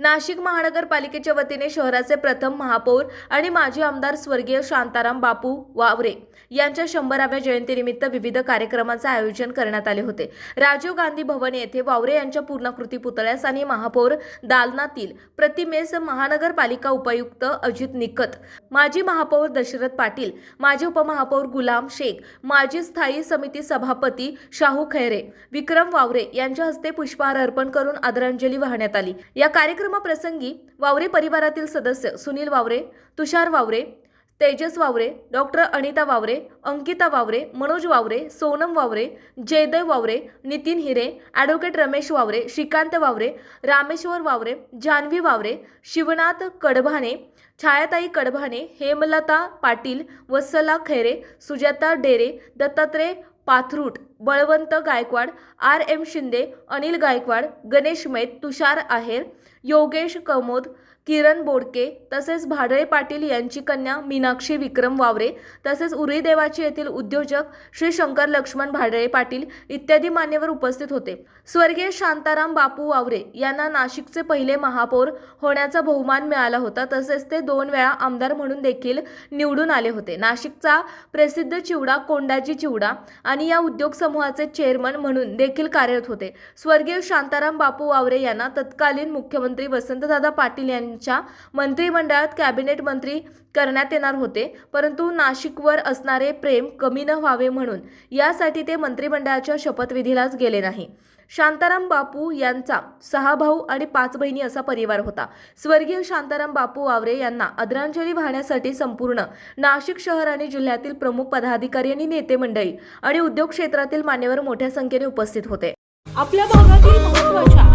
नाशिक महानगरपालिकेच्या वतीने शहराचे प्रथम महापौर आणि माजी आमदार स्वर्गीय शांताराम बापू वावरे यांच्या शंभराव्या जयंतीनिमित्त विविध कार्यक्रमांचे आयोजन करण्यात आले होते. राजीव गांधी भवन येथे वावरे यांच्या पूर्णाकृती पुतळ्यास आणि महापौर दालनातील प्रतिमेस महानगरपालिका उपायुक्त अजित निकत माजी महापौर दशरथ पाटील माजी उपमहापौर गुलाम शेख माजी स्थायी समिती सभापती शाहू खैरे विक्रम वावरे यांच्या हस्ते पुष्पहार अर्पण करून आदरांजली वाहण्यात आली. या कार्यक्रम कार्यक्रमाप्रसंगी वावरे परिवारातील सदस्य Sunil Waware Tushar Waware Tejas Waware doctor Anita Waware Ankita Waware Manoj Waware Sonam Waware Jaidev Waware Nitin Hire advocate Ramesh Waware Shrikant Waware Rameshwar Waware Janhavi Waware Shivnath Kadbhane Chhayatai Kadbhane Hemlata Patil Vatsala Khaire Sujata Dere Dattatray Pathrut Balwant Gaikwad R M Shinde Anil Gaikwad Ganesh Mait Tushar Aher Yogesh Kamod Kiran Bodke तसेच भाडळे पाटील यांची कन्या मीनाक्षी विक्रम वावरे तसेच उरीदेवाची येथील उद्योजक श्री शंकर लक्ष्मण भाडळे पाटील इत्यादी मान्यवर उपस्थित होते. स्वर्गीय शांताराम बापू वावरे यांना नाशिकचे पहिले महापौर होण्याचा बहुमान मिळाला होता तसेच ते दोन वेळा आमदार म्हणून देखील निवडून आले होते. नाशिकचा प्रसिद्ध चिवडा कोंडाजी चिवडा आणि या उद्योग समूहाचे चेअरमन म्हणून देखील कार्यरत होते. स्वर्गीय शांताराम बापू वावरे यांना तत्कालीन मुख्यमंत्री वसंतदादा पाटील यांच्या मंत्रिमंडळात कॅबिनेट मंत्री करण्यात येणार होते परंतु नाशिकवर असणारे प्रेम कमी न व्हावे म्हणून यासाठी ते मंत्रिमंडळाच्या शपथविधीलाच गेले नाही. शांताराम बापू यांचा सहा भाऊ आणि पाच बहिणी असा परिवार होता. स्वर्गीय शांताराम बापू वावरे यांना आदरांजली वाहण्यासाठी संपूर्ण नाशिक शहर आणि जिल्ह्यातील प्रमुख पदाधिकारी आणि नेते मंडळी आणि उद्योग क्षेत्रातील मान्यवर मोठ्या संख्येने उपस्थित होते. आपल्या भागातील महत्त्वाच्या